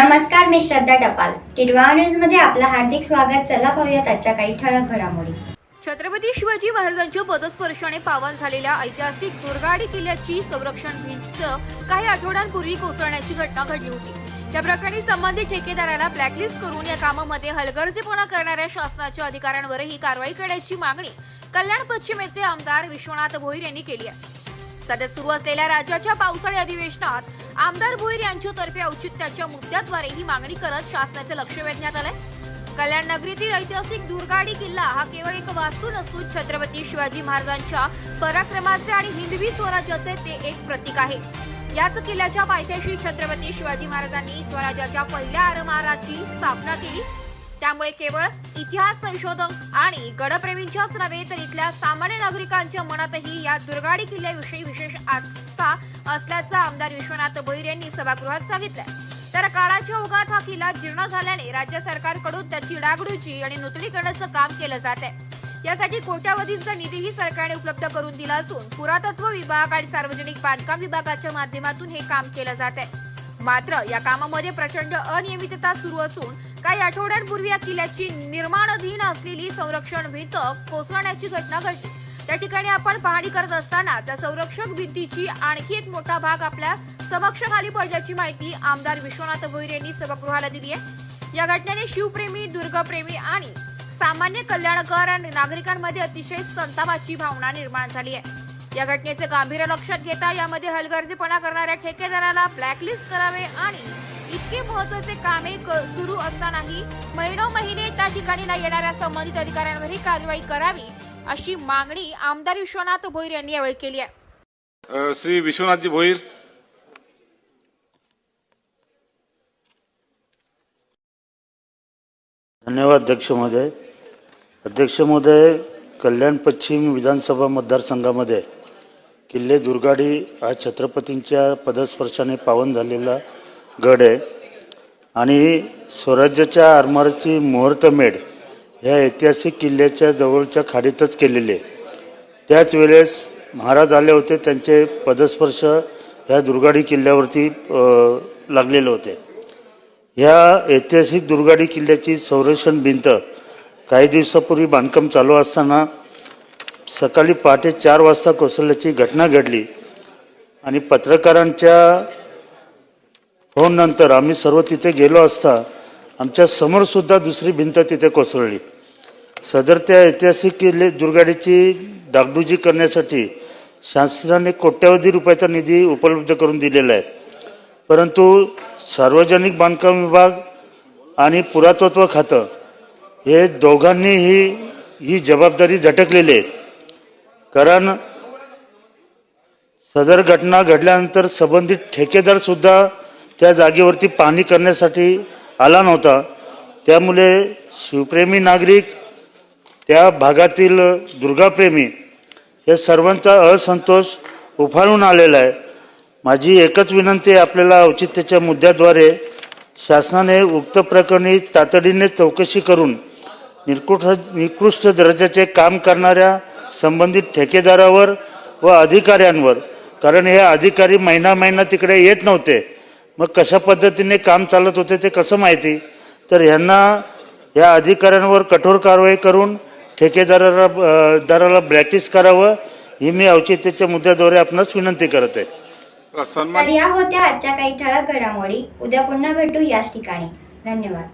नमस्कार मी श्रद्धा टपाल. टिडवा न्यूजमध्ये आपलं हार्दिक स्वागत. चला पाहूयात आजच्या काही ठळक घडामोडी. छत्रपती शिवाजी महाराजांच्या पदस्पर्शाने पावन झालेल्या ऐतिहासिक दुर्गाडी किल्ल्याची संरक्षण भिंत काही आठवड्यांपूर्वी कोसळण्याची घटना घडली होती. त्या प्रकरणी संबंधित ठेकेदाराला ब्लॅकलिस्ट करून या कामामध्ये हलगर्जीपणा करणाऱ्या शासनाच्या अधिकाऱ्यांवरही कारवाई करण्याची मागणी कल्याण पश्चिमेचे आमदार विश्वनाथ भोईर यांनी केली आहे. सध्या सुरू असलेल्या राज्याच्या पावसाळी अधिवेशनात आमदार भोईर यांच्यातर्फे औचित्याच्या मुद्द्याद्वारे ही मागणी करत शासनाचे लक्ष वेधण्यात आलंय. कल्याण नगरीतील ऐतिहासिक दुर्गाडी किल्ला हा केवळ एक वास्तू नसून छत्रपती शिवाजी महाराजांच्या पराक्रमाचे आणि हिंदवी स्वराज्याचे ते एक प्रतीक आहे. याच किल्ल्याच्या पायथ्याशी छत्रपती शिवाजी महाराजांनी स्वराज्याच्या पहिल्या आरमाराची स्थापना केली. त्यामुळे केवळ इतिहास संशोधक आणि गडप्रेमींच्याच नव्हे तर इथल्या सामान्य नागरिकांच्या मनातही या दुर्गाडी किल्ल्याविषयी विशेष आस्था असल्याचं आमदार विश्वनाथ भोईर यांनी सभागृहात सांगितलं तर काळाच्या ओघात हा किल्ला जीर्ण झाल्याने राज्य सरकारकडून त्याची डागडूची आणि नूतनीकरणाचं काम केलं जात आहे यासाठी कोट्यावधींचा निधीही सरकारने उपलब्ध करून दिला असून पुरातत्व विभाग आणि सार्वजनिक बांधकाम विभागाच्या माध्यमातून हे काम केलं जात आहे मात्र या कामामध्ये प्रचंड अनियमितता सुरू असून काही आठवड्यांपूर्वी या किल्ल्याची निर्माणाधीन असलेली संरक्षण भिंत कोसळण्याची घटना घडली. त्या ठिकाणी आपण पाहणी करत असताना त्या संरक्षक भिंतीची आणखी एक मोठा भाग आपल्या समक्ष खाली पडल्याची माहिती आमदार विश्वनाथ भोईर यांनी सभागृहाला दिली आहे. या घटनेने शिवप्रेमी दुर्गप्रेमी आणि सामान्य कल्याणकर आणि नागरिकांमध्ये अतिशय संतापाची भावना निर्माण झाली आहे. या घटनेचे गांभीर्य लक्षात घेता यामध्ये हलगर्जीपणा करणाऱ्या ठेकेदाराला ब्लॅकलिस्ट करावे आणि इतके महत्त्वाचे कामे क- सुरू असतानाही महिनो महिने त्या ठिकाणी न येणाऱ्या संबंधित अधिकाऱ्यांवरही कारवाई करावी अशी मागणी आमदार विश्वनाथ भोईर यांनी यावेळी केली आहे. श्री विश्वनाथजी भोईर. धन्यवाद अध्यक्ष महोदय. अध्यक्ष महोदय कल्याण पश्चिम विधानसभा मतदारसंघामध्ये किल्ले दुर्गाडी हा छत्रपतींच्या पदस्पर्शाने पावन झालेला गड आहे. आणि स्वराज्याच्या आरमाराची मुहूर्तमेढ ह्या ऐतिहासिक किल्ल्याच्या जवळच्या खाडीतच केलेली आहे. त्याच वेळेस महाराज आले होते त्यांचे पदस्पर्श ह्या दुर्गाडी किल्ल्यावरती लागलेले होते. ह्या ऐतिहासिक दुर्गाडी किल्ल्याची संरक्षण भिंत काही दिवसापूर्वी बांधकाम चालू असताना सकाळी पहाटे चार वाजता कोसळल्याची घटना घडली आणि पत्रकारांच्या फोननंतर आम्ही सर्व तिथे गेलो असता आमच्या समोरसुद्धा दुसरी भिंत तिथे कोसळली. सदर त्या ऐतिहासिक किल्ले दुर्गाडीची डागडुजी करण्यासाठी शासनाने कोट्यवधी रुपयाचा निधी उपलब्ध करून दिलेला आहे. परंतु सार्वजनिक बांधकाम विभाग आणि पुरातत्व खातं हे दोघांनीही ही जबाबदारी झटकलेली आहे. कारण सदर घटना घडल्यानंतर संबंधित ठेकेदार सुद्धा त्या जागेवरती पाहणी करण्यासाठी आला नव्हता. त्यामुळे शिवप्रेमी नागरिक त्या भागातील दुर्गाप्रेमी या सर्वांचा असंतोष उफाळून आलेला आहे. माझी एकच विनंती आहे आपल्याला औचित्याच्या मुद्द्याद्वारे शासनाने उक्त प्रकरणी तातडीने चौकशी करून निकृष्ट निकृष्ट दर्जाचे काम करणाऱ्या संबंधित ठेकेदारावर व अधिकाऱ्यांवर. कारण हे अधिकारी महिना महिना तिकडे येत नव्हते. मग कशा पद्धतीने काम चालत होते ते कसं माहिती? तर ह्यांना या अधिकाऱ्यांवर कठोर कारवाई करून ठेकेदाराला दाराला ब्लॅकलिस्ट करावं ही मी औचित्याच्या मुद्द्याद्वारे आपणास विनंती करत. आहे तर या होत्या आजच्या काही ठळक घडामोडी. उद्या पुन्हा भेटू याच ठिकाणी. धन्यवाद.